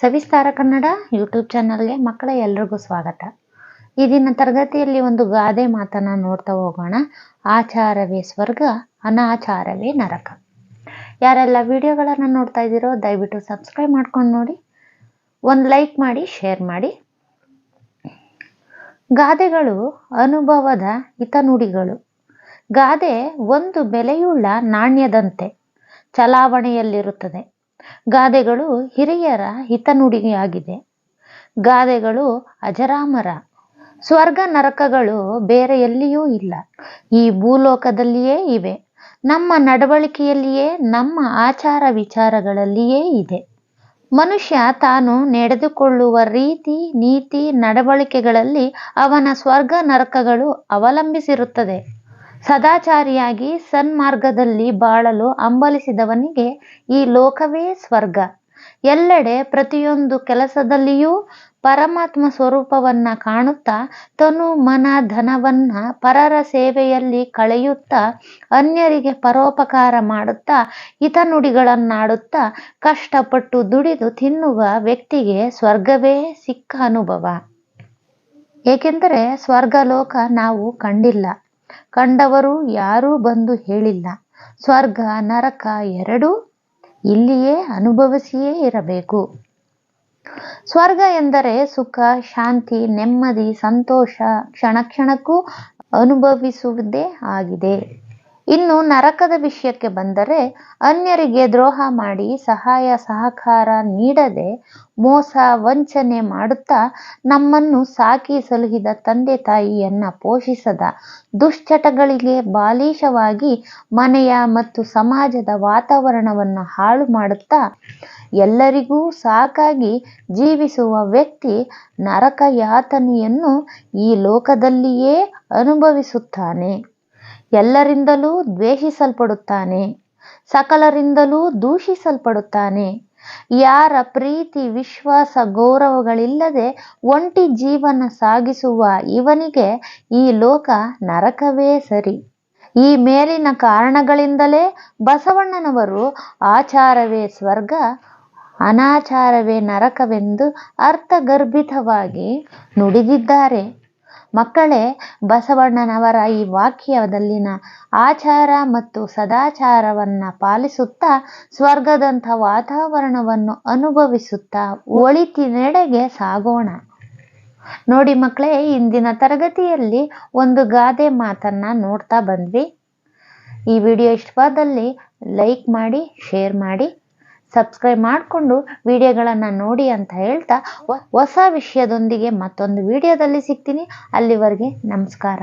ಸವಿಸ್ತಾರ Kannada YouTube ಚಾನಲ್ಗೆ ಮಕ್ಕಳ ಎಲ್ರಿಗೂ ಸ್ವಾಗತ. ಈ ದಿನ ತರಗತಿಯಲ್ಲಿ ಒಂದು ಗಾದೆ ಮಾತನ್ನ ನೋಡ್ತಾ ಹೋಗೋಣ. ಆಚಾರವೇ ಸ್ವರ್ಗ, ಅನಾಚಾರವೇ ನರಕ. ಯಾರೆಲ್ಲ ವಿಡಿಯೋಗಳನ್ನು ನೋಡ್ತಾ ಇದ್ದೀರೋ ದಯವಿಟ್ಟು ಸಬ್ಸ್ಕ್ರೈಬ್ ಮಾಡ್ಕೊಂಡು ನೋಡಿ. ಒಂದು ಲೈಕ್ ಮಾಡಿ, ಶೇರ್ ಮಾಡಿ. ಗಾದೆಗಳು ಅನುಭವದ ಹಿತನುಡಿಗಳು. ಗಾದೆ ಒಂದು ಬೆಲೆಯುಳ್ಳ ನಾಣ್ಯದಂತೆ, ಚಲಾವಣೆಯಲ್ಲಿರುತ್ತದೆ. ಗಾದೆಗಳು ಹಿರಿಯರ ಹಿತನುಡಿಯಾಗಿದೆ. ಗಾದೆಗಳು ಅಜರಾಮರ. ಸ್ವರ್ಗ ನರಕಗಳು ಬೇರೆ ಎಲ್ಲಿಯೂ ಇಲ್ಲ. ಈ ಭೂಲೋಕದಲ್ಲಿಯೇ ಇವೆ. ನಮ್ಮ ನಡವಳಿಕೆಯಲ್ಲಿಯೇ, ನಮ್ಮ ಆಚಾರ ವಿಚಾರಗಳಲ್ಲಿಯೇ ಇದೆ. ಮನುಷ್ಯ ತಾನು ನಡೆದುಕೊಳ್ಳುವ ರೀತಿ, ನೀತಿ, ನಡವಳಿಕೆಗಳಲ್ಲಿ ಅವನ ಸ್ವರ್ಗ ನರಕಗಳು ಅವಲಂಬಿಸಿರುತ್ತದೆ. ಸದಾಚಾರಿಯಾಗಿ ಸನ್ಮಾರ್ಗದಲ್ಲಿ ಬಾಳಲು ಹಂಬಲಿಸಿದವನಿಗೆ ಈ ಲೋಕವೇ ಸ್ವರ್ಗ. ಎಲ್ಲೆಡೆ ಪ್ರತಿಯೊಂದು ಕೆಲಸದಲ್ಲಿಯೂ ಪರಮಾತ್ಮ ಸ್ವರೂಪವನ್ನ ಕಾಣುತ್ತಾ ತನು ಮನ ಧನವನ್ನ ಪರರ ಸೇವೆಯಲ್ಲಿ ಕಳೆಯುತ್ತಾ ಅನ್ಯರಿಗೆ ಪರೋಪಕಾರ ಮಾಡುತ್ತಾ ಹಿತನುಡಿಗಳನ್ನಾಡುತ್ತಾ ಕಷ್ಟಪಟ್ಟು ದುಡಿದು ತಿನ್ನುವ ವ್ಯಕ್ತಿಗೆ ಸ್ವರ್ಗವೇ ಸಿಕ್ಕ ಅನುಭವ. ಏಕೆಂದರೆ ಸ್ವರ್ಗಲೋಕ ನಾವು ಕಂಡಿಲ್ಲ. ಕಂಡವರು ಯಾರೂ ಬಂದು ಹೇಳಿಲ್ಲ. ಸ್ವರ್ಗ, ನರಕ ಎರಡೂ ಇಲ್ಲಿಯೇ ಅನುಭವಿಸಿಯೇ ಇರಬೇಕು. ಸ್ವರ್ಗ ಎಂದರೆ ಸುಖ, ಶಾಂತಿ, ನೆಮ್ಮದಿ, ಸಂತೋಷ, ಕ್ಷಣ ಕ್ಷಣಕ್ಕೂ ಅನುಭವಿಸುವುದೇ ಆಗಿದೆ. ಇನ್ನು ನರಕದ ವಿಷಯಕ್ಕೆ ಬಂದರೆ ಅನ್ಯರಿಗೆ ದ್ರೋಹ ಮಾಡಿ ಸಹಾಯ, ಸಹಕಾರ ನೀಡದೆ ಮೋಸ, ವಂಚನೆ ಮಾಡುತ್ತಾ ನಮ್ಮನ್ನು ಸಾಕಿ ಸಲುಹಿದ ತಂದೆ ತಾಯಿಯನ್ನ ಪೋಷಿಸದ ದುಶ್ಚಟಗಳಿಗೆ ಬಾಲಿಶವಾಗಿ ಮನೆಯ ಮತ್ತು ಸಮಾಜದ ವಾತಾವರಣವನ್ನು ಹಾಳು ಮಾಡುತ್ತಾ ಎಲ್ಲರಿಗೂ ಸಾಕಾಗಿ ಜೀವಿಸುವ ವ್ಯಕ್ತಿ ನರಕ ಯಾತನೆಯನ್ನು ಈ ಲೋಕದಲ್ಲಿಯೇ ಅನುಭವಿಸುತ್ತಾನೆ. ಎಲ್ಲರಿಂದಲೂ ದ್ವೇಷಿಸಲ್ಪಡುತ್ತಾನೆ, ಸಕಲರಿಂದಲೂ ದೂಷಿಸಲ್ಪಡುತ್ತಾನೆ. ಯಾರ ಪ್ರೀತಿ, ವಿಶ್ವಾಸ, ಗೌರವಗಳಿಲ್ಲದೆ ಒಂಟಿ ಜೀವನ ಸಾಗಿಸುವ ಇವನಿಗೆ ಈ ಲೋಕ ನರಕವೇ ಸರಿ. ಈ ಮೇಲಿನ ಕಾರಣಗಳಿಂದಲೇ ಬಸವಣ್ಣನವರು ಆಚಾರವೇ ಸ್ವರ್ಗ, ಅನಾಚಾರವೇ ನರಕವೆಂದು ಅರ್ಥಗರ್ಭಿತವಾಗಿ ನುಡಿದಿದ್ದಾರೆ. ಮಕ್ಕಳೇ, ಬಸವಣ್ಣನವರ ಈ ವಾಕ್ಯದಲ್ಲಿನ ಆಚಾರ ಮತ್ತು ಸದಾಚಾರವನ್ನ ಪಾಲಿಸುತ್ತಾ, ಸ್ವರ್ಗದಂಥ ವಾತಾವರಣವನ್ನು ಅನುಭವಿಸುತ್ತಾ ಒಳಿತಿನೆಡೆಗೆ ಸಾಗೋಣ. ನೋಡಿ ಮಕ್ಕಳೇ, ಇಂದಿನ ತರಗತಿಯಲ್ಲಿ ಒಂದು ಗಾದೆ ಮಾತನ್ನ ನೋಡ್ತಾ ಬಂದ್ವಿ. ಈ ವಿಡಿಯೋ ಇಷ್ಟವಾದಲ್ಲಿ ಲೈಕ್ ಮಾಡಿ, ಶೇರ್ ಮಾಡಿ. ಸಬ್ಸ್ಕ್ರೈಬ್ ಮಾಡಿಕೊಂಡು ವಿಡಿಯೋಗಳನ್ನು ನೋಡಿ ಅಂತ ಹೇಳ್ತಾ ಹೊಸ ವಿಷಯದೊಂದಿಗೆ ಮತ್ತೊಂದು ವಿಡಿಯೋದಲ್ಲಿ ಸಿಗ್ತೀನಿ. ಅಲ್ಲಿವರೆಗೆ ನಮಸ್ಕಾರ.